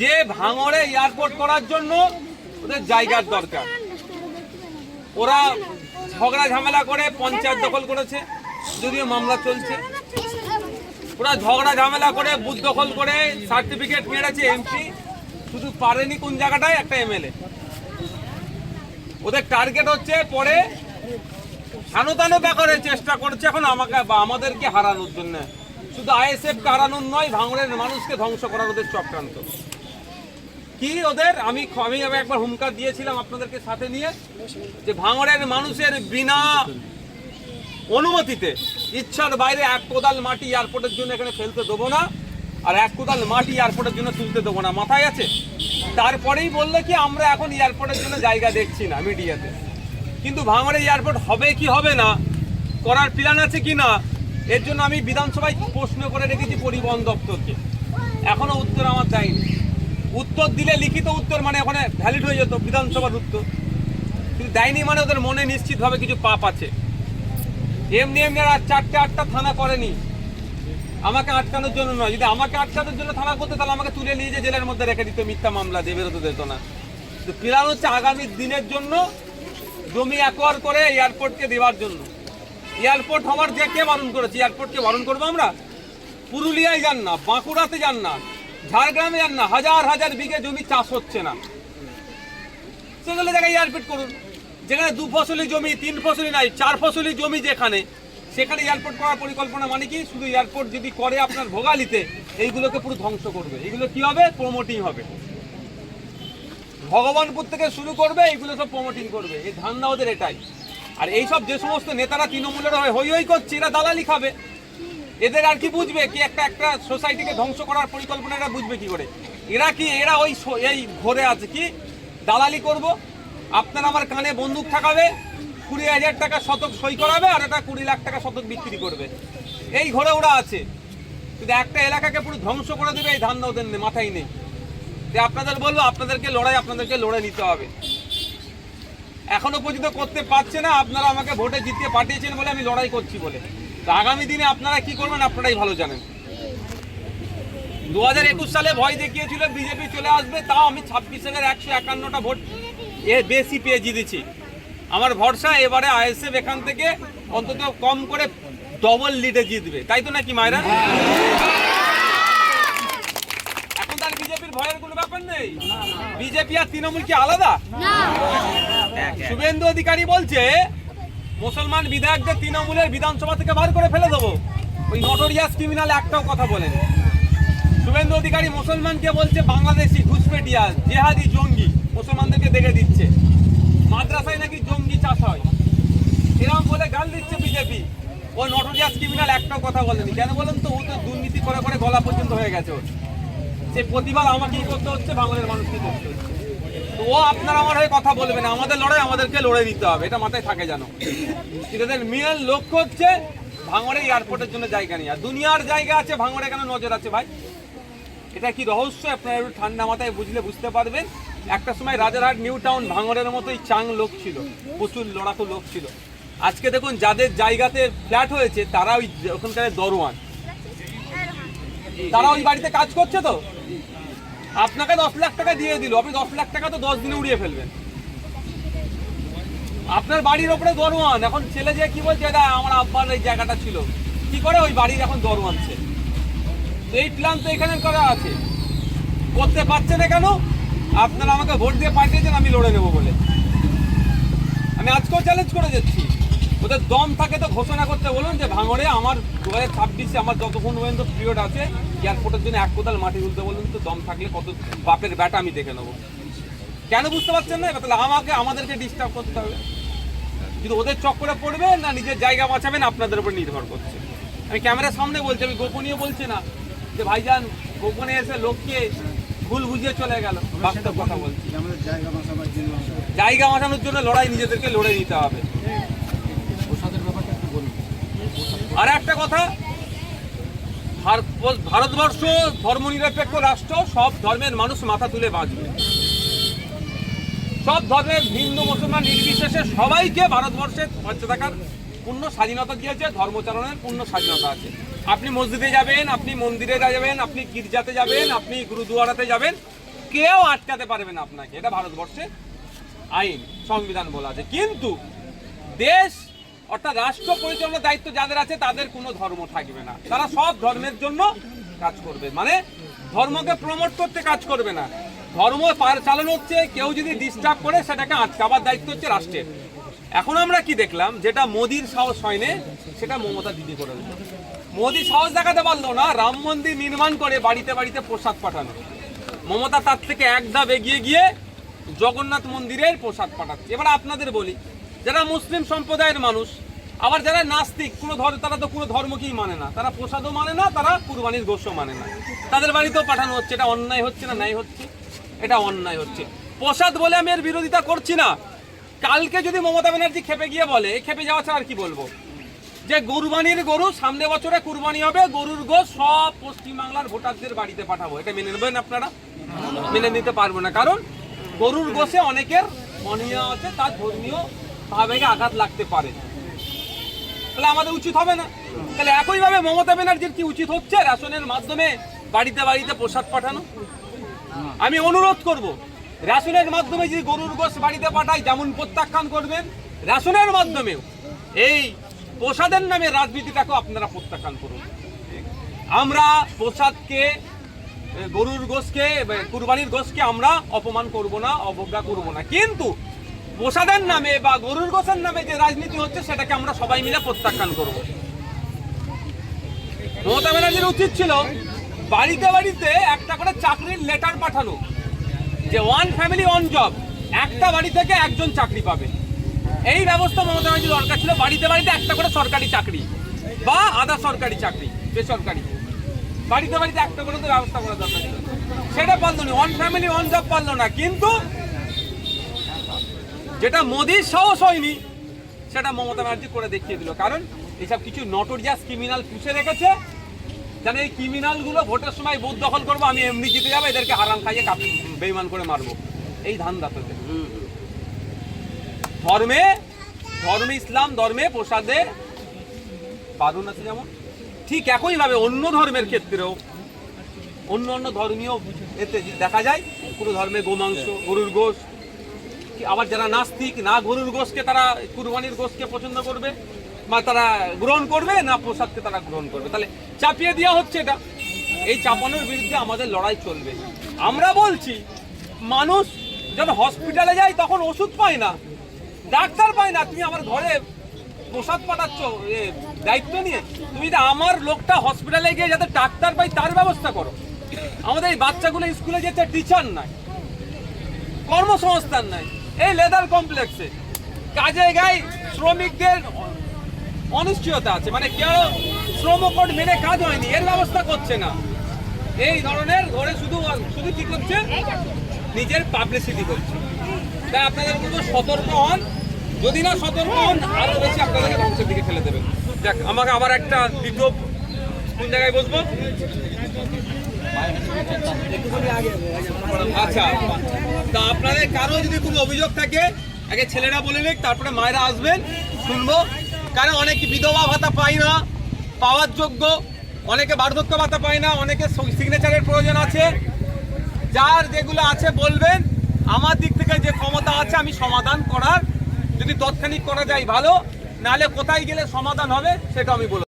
যে ভাঙড়ে এয়ারপোর্ট করার জন্য ওদের জায়গার দরকার। ওরা ঝগড়া ঝামেলা করে পঞ্চায়েত দখল করেছে, যদিও মামলা চলছে। ওরা ঝগড়া ঝামেলা করে বুথ দখল করে সার্টিফিকেট মেরেছে এমপি শুধু পারেনি কোন জায়গাটায়, একটা এমএলএ ওদের টার্গেট হচ্ছে পরে সানুতানু ব্যাপারে চেষ্টা করছে এখন আমাকে বা আমাদেরকে হারানোর জন্য। শুধু আইএসএফ কে হারানোর নয়, ভাঙড়ের মানুষকে ধ্বংস করার ওদের চক্রান্ত। কি ওদের? আমি আমি একবার হুমকা দিয়েছিলাম আপনাদেরকে সাথে নিয়ে যে ভাঙড়ের মানুষের বিনা অনুমতিতে ইচ্ছার বাইরে এক কোদাল মাটি এয়ারপোর্টের জন্য এখানে ফেলতে দেবো না, আর এক কোদাল মাটি এয়ারপোর্টের জন্য তুলতে দেবো না। মাথায় আছে? তারপরেই বলল কি, আমরা এখন এয়ারপোর্টের জন্য জায়গা দেখছি না মিডিয়াতে। কিন্তু ভাঙড়ে এয়ারপোর্ট হবে কি হবে না, করার প্ল্যান আছে কি না, এর জন্য আমি বিধানসভায় প্রশ্ন করে রেখেছি পরিবহন দপ্তরকে। এখনও উত্তর আমার দেয়নি। উত্তর দিলে লিখিত উত্তর মানে ওখানে ভ্যালিড হয়ে যেত, বিধানসভার উত্তর। কিন্তু দেয়নি মানে ওদের মনে নিশ্চিতভাবে কিছু পাপ আছে। এমনি এমনি আর চারটে, আটটা থানা করেনি। আমাকে আটকানোর জন্য নয়। যদি আমাকে আটকানোর জন্য থানা করতে, তাহলে আমাকে তুলে নিয়ে যে জেলের মধ্যে রেখে দিত মিথ্যা মামলা দিয়ে বেরোতে দিত না। তো প্ল্যান হচ্ছে আগামী দিনের জন্য জমি অ্যাকোয়ার করে এয়ারপোর্টকে দেওয়ার জন্য। এয়ারপোর্ট হওয়ার যে কে বারণ করেছে, এয়ারপোর্টকে বারণ করব আমরা? পুরুলিয়ায় যান না, বাঁকুড়াতে যান না। ঝাড়গ্রামে যান না, হাজার হাজার বিঘে জমি চাষ হচ্ছে না। সেগুলো জায়গায় এয়ারপোর্ট করুন। যেখানে দু ফসলি জমি, তিন ফসলি নাই, চার ফসলি জমি যেখানে, সেখানে এয়ারপোর্ট করার পরিকল্পনা মানে কি? শুধু এয়ারপোর্ট যদি করে আপনার ভোগালিতে, এইগুলোকে পুরো ধ্বংস করবে। এগুলো কি হবে? প্রমোটিং হবে। ভগবানপুর থেকে শুরু করবে, এইগুলো সব প্রমোটিং করবে। এই ধান্দা ওদের এটাই। আর এইসব যে সমস্ত নেতারা তৃণমূলের হয়ে হই হই করছে, এরা দালালি খাবে। এদের আর কি বুঝবে কি একটা একটা সোসাইটিকে ধ্বংস করার পরিকল্পনা এরা বুঝবে কি করে? এরা কি, এরা ওই এই ঘরে আছে কি? দালালি করব, আপনার আমার কানে বন্দুক থাকাবে কুড়ি হাজার টাকা শতক সই করাবে আর এটা কুড়ি লাখ টাকা শতক বিক্রি করবে। এই ঘরে ওরা আছে। কিন্তু একটা এলাকাকে পুরো ধ্বংস করে দেবে এই ধান্দা ওদের মাথায় নেই। যে আপনাদের বলব, আপনাদেরকে লড়াই, আপনাদেরকে লড়ে নিতে হবে। এখনও পর্যন্ত করতে পারছে না, আপনারা আমাকে ভোটে জিতিয়ে পাঠিয়েছেন বলে আমি লড়াই করছি বলে। আগামী দিনে আপনারা কি করবেন? আপনারাই ভালো জানেন। দু হাজার একুশ সালে ভয় দেখিয়েছিল বিজেপি চলে আসবে তাও আমি ছাব্বিশ হাজার একশো একান্নটা ভোট এ বেশি পেয়ে জিতেছি। আমার ভরসা এবারে আইএসএফ এখান থেকে অন্তত কম করে ডবল লিডে জিতবে। তাই তো নাকি মায়েরা? এখন তার বিজেপির ভয়ের কোনো ব্যাপার নেই? বিজেপি আর তৃণমূল কি আলাদা? শুভেন্দু অধিকারী বলছে মুসলমান বিধায়কদের তৃণমূলের বিধানসভা থেকে বার করে ফেলে দেবো। ওই নটোরিয়াস ক্রিমিনাল একটাও কথা বলেন শুভেন্দু অধিকারী মুসলমানকে বলছে, বাংলাদেশি ঘুষপেটিয়া জেহাদি জঙ্গি মুসলমানদেরকে দেখে দিচ্ছে। মাদ্রাসায় নাকি জঙ্গি চাষ হয়? এরকম বলে গাল দিচ্ছে বিজেপি। ও নটোরিয়াস ক্রিমিনাল একটাও কথা বলেনি কেন বলেন তো? ও তো দুর্নীতি করে করে গলা পর্যন্ত হয়ে গেছে ওর। সে প্রতিবাদ আমাকেই করতে হচ্ছে বাংলার মানুষকে করতে হচ্ছে। ও আপনার আমার হয়ে কথা বলবে না। আমাদের লড়াই আমাদেরকে লড়ে দিতে হবে। এটা মাথায় থাকে কিন্তু এদের মেন লক্ষ্য হচ্ছে ভাঙড়ে এয়ারপোর্টের জন্য জায়গা নেই আর দুনিয়ার জায়গা আছে, ভাঙড়ে কেন নজর আছে ভাই? এটা কি রহস্য? আপনারা একটু ঠান্ডা মাথায় বুঝলে বুঝতে পারবেন। একটা সময় রাজারহাট, নিউ টাউন ভাঙড়ের মতোই চাং লোক ছিল। প্রচুর লড়াকু লোক ছিল। আজকে দেখুন, যাদের জায়গাতে ফ্ল্যাট হয়েছে তারা ওই ওখানকার দরওয়ান তারা ওই বাড়িতে কাজ করছে তো? আপনাকে দশ লাখ টাকা দিয়ে দিল। আপনি দশ লাখ টাকা তো দশ দিনে উড়িয়ে ফেলবেন। আপনার বাড়ির ওপরে দরওয়ান। এখন ছেলে যে কি বলছে এটা আমার আব্বার এই জায়গাটা ছিল। কি করে ওই বাড়ির এখন দরওয়ান তো এই প্ল্যান তো এখানে করা আছে। করতে পারছে না কেন? আপনারা আমাকে ভোট দিয়ে পাঠিয়েছেন, আমি লড়ে নেব বলে। আমি আজকেও চ্যালেঞ্জ করে যাচ্ছি। ওদের দম থাকে তো ঘোষণা করতে বলুন যে ভাঙড়ে আমার দু হাজার ছাব্বিশে আমার যতক্ষণ পর্যন্ত পিরিয়ড আছে এয়ারপোর্টের জন্য এক কোদাল মাটি তুলতে বলুন তো দম থাকলে কত বাপের ব্যাটা আমি দেখে নেব। কেন বুঝতে পারছেন না? তাহলে আমাকে আমাদেরকে ডিস্টার্ব করতে হবে। কিন্তু ওদের চক্করে পড়বে না নিজের জায়গা বাঁচাবেন আপনাদের উপর নির্ভর করছে। আমি ক্যামেরার সামনে বলছি আমি গোপনীয় বলছি না যে ভাইজান গোপনে এসে লোককে ভুল বুঝিয়ে চলে গেল। বাস্তব কথা বলছি। জায়গা জায়গা বাঁচানোর জন্য লড়াই নিজেদেরকে লড়ে নিতে হবে। আর একটা কথা ভার- ভারতবর্ষ ধর্মনিরপেক্ষ রাষ্ট্র, সব ধর্মের মানুষ মাথা তুলে বাঁচবে। সব ধর্মের হিন্দু, মুসলমান, নির্বিশেষে সবাইকে ভারতবর্ষে বাঁচে থাকার পূর্ণ স্বাধীনতা দিয়েছে, ধর্মচারণের পূর্ণ স্বাধীনতা আছে। আপনি মসজিদে যাবেন, আপনি মন্দিরে যাবেন, আপনি গির্জাতে যাবেন, আপনি গুরুদুয়ারাতে যাবেন, কেউ আটকাতে পারবে না আপনাকে। এটা ভারতবর্ষে আইন, সংবিধান বলা আছে। কিন্তু দেশ অর্থাৎ রাষ্ট্র পরিচালনার দায়িত্ব যাদের আছে, তাদের কোনো ধর্ম থাকবে না। তারা সব ধর্মের জন্য কাজ করবে। মানে ধর্মকে প্রমোট করতে কাজ করবে না। ধর্ম চালানো হচ্ছে, কেউ যদি ডিস্টার্ব করে, সেটাকে আটকাবার দায়িত্ব হচ্ছে রাষ্ট্রের। এখন আমরা কি দেখলাম, যেটা মোদির সাহস হয়নি, সেটা মমতা দিদি করে মোদি সাহস দেখাতে পারল না, রাম মন্দির নির্মাণ করে বাড়িতে বাড়িতে প্রসাদ পাঠানো। মমতা তার থেকে এক ধাপ এগিয়ে গিয়ে জগন্নাথ মন্দিরের প্রসাদ পাঠাচ্ছে। এবার আপনাদের বলি যারা মুসলিম সম্প্রদায়ের মানুষ, আবার যারা নাস্তিক, কোনো ধর্ম তারা তো কোনো ধর্মকেই মানে না। তারা প্রসাদও মানে না, তারা কুরবানির গোষ্ঠও মানে না। তাদের বাড়িতেও পাঠানো হচ্ছে, এটা অন্যায় হচ্ছে না ন্যায় হচ্ছে? এটা অন্যায় হচ্ছে। প্রসাদ বলে আমি এর বিরোধিতা করছি না। কালকে যদি মমতা ব্যানার্জি খেপে গিয়ে বলে খেপে যাওয়া ছাড়া আর কি বলব? যে গরুবানির গরু, সামনে বছরে কুরবানি হবে, গরুর গোশ সব পশ্চিমবাংলার ভোটারদের বাড়িতে পাঠাবো। এটা মেনে নেবেন আপনারা? মেনে নিতে পারব না। কারণ গরুর গোশে অনেকের মনীয় আছে, তার ধর্মীয় ভাবে আঘাত লাগতে পারে। তাহলে আমাদের উচিত হবে না। তাহলে একইভাবে মমতা ব্যানার্জির কি উচিত হচ্ছে রেশনের মাধ্যমে বাড়িতে বাড়িতে প্রসাদ পাঠানো? আমি অনুরোধ করব, রেশনের মাধ্যমে যদি গরুর গোশ বাড়িতে পাঠাই যেমন প্রত্যাখ্যান করবেন, রেশনের মাধ্যমেও এই প্রসাদের নামে রাজনীতিটাকেও আপনারা প্রত্যাখ্যান করুন। আমরা প্রসাদকে গরুর গোশকে কুরবানির গোশকে আমরা অপমান করব না, অবজ্ঞা করব না। কিন্তু প্রসাদের নামে বা গরুর গোশের নামে যে রাজনীতি হচ্ছে, সেটাকে আমরা সবাই মিলে প্রত্যাখ্যান করব। মমতা ব্যানার্জির উচিত ছিল, বাড়িতে বাড়িতে একটা করে চাকরির লেটার পাঠানো, যে ওয়ান ফ্যামিলি ওয়ান জব একটা বাড়ি থেকে একজন চাকরি পাবে। এই ব্যবস্থা মমতা ব্যানার্জি দরকার ছিল, বাড়িতে বাড়িতে একটা করে সরকারি চাকরি বা আধা সরকারি চাকরি, বেসরকারি। বাড়িতে বাড়িতে একটা করে তো ব্যবস্থা করা দরকার ছিল। সেটা পারল না ওয়ান ফ্যামিলি ওয়ান জব পারল না। কিন্তু যেটা মোদির সাহস হয়নি সেটা মমতা ব্যানার্জি করে দেখিয়ে দিল। কারণ এসব কিছু নটোরিয়াস ক্রিমিনাল পুষে রেখেছে। জানে এই ক্রিমিনালগুলো ভোটের সময় বুথ দখল করব আমি এমনি জিতে যাব এদেরকে হারাম খাইয়ে কাপ বেইমান করে মারবো। এই ধান দাঁতে ধর্মে ধর্মে ইসলাম ধর্মে প্রসাদে বারণ আছে যেমন। ঠিক একইভাবে অন্য ধর্মের ক্ষেত্রেও অন্য অন্য ধর্মীয় এতে দেখা যায় কোনো ধর্মে গোমাংস গরুর কি আবার যারা নাস্তিক, না গরুর গোশকে তারা কুরবানির গোশকে পছন্দ করবে? বা তারা গ্রহণ করবে, না প্রসাদকে তারা গ্রহণ করবে? তাহলে চাপিয়ে দেওয়া হচ্ছে এটা। এই চাপানোর বিরুদ্ধে আমাদের লড়াই চলবে। আমরা বলছি, মানুষ যখন হসপিটালে যায় তখন ওষুধ পায় না, ডাক্তার পায় না। তুমি আমার ঘরে প্রসাদ পাঠাচ্ছ দায়িত্ব নিয়ে। তুমি আমার লোকটা হসপিটালে গিয়ে যাতে ডাক্তার পাই তার ব্যবস্থা করো। আমাদের এই বাচ্চাগুলো স্কুলে যেতে টিচার নাই, কর্মসংস্থান নাই। এই লেদার কমপ্লেক্সে। কাজে গায়ে শ্রমিকদের অনিশ্চয়তা আছে মানে কেউ শ্রম কোড মেনে কাজ হয়নি, এর ব্যবস্থা করছে না। এই ধরনের ধরে শুধু শুধু কি করছে? নিজের পাবলিসিটি করছে। তাই আপনাদের কিন্তু সতর্ক হন। যদি না সতর্ক হন, আরও বেশি আপনাদেরকে ধ্বংসের দিকে ফেলে দেবেন। দেখ আমাকে আবার একটা দ্বিতীয় কোন জায়গায় বসবো? আচ্ছা তা আপনাদের কারও যদি কোনো অভিযোগ থাকে, আগে ছেলেরা বলে নিক, তারপরে মায়েরা আসবেন, শুনব। কারণ অনেকে বিধবা ভাতা পায় না, পাওয়ার যোগ্য, অনেকে বার্ধক্য ভাতা পায় না, অনেকে সিগনেচারের প্রয়োজন আছে। যার যেগুলো আছে বলবেন, আমার দিক থেকে যে ক্ষমতা আছে আমি সমাধান করার, যদি তৎক্ষণিক করা যায় ভালো, নাহলে কোথায় গেলে সমাধান হবে, সেটা আমি বলে